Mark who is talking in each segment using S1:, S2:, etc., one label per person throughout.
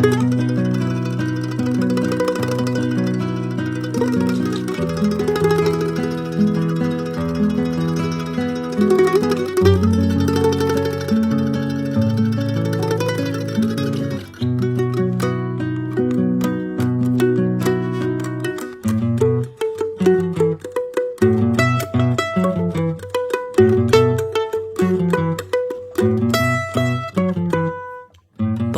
S1: thank you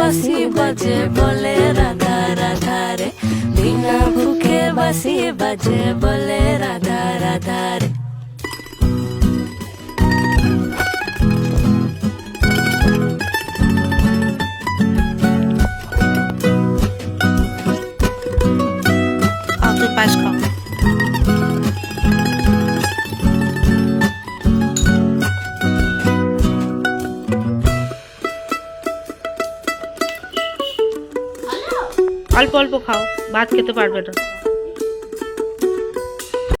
S1: বাসি বাজে বলে রাধা রাধা রে বিনা ফুকে বাসি বাজে বলে রাধা রাধা রে
S2: আর অল্প অল্প খাও ভাত খেতে পারবে না।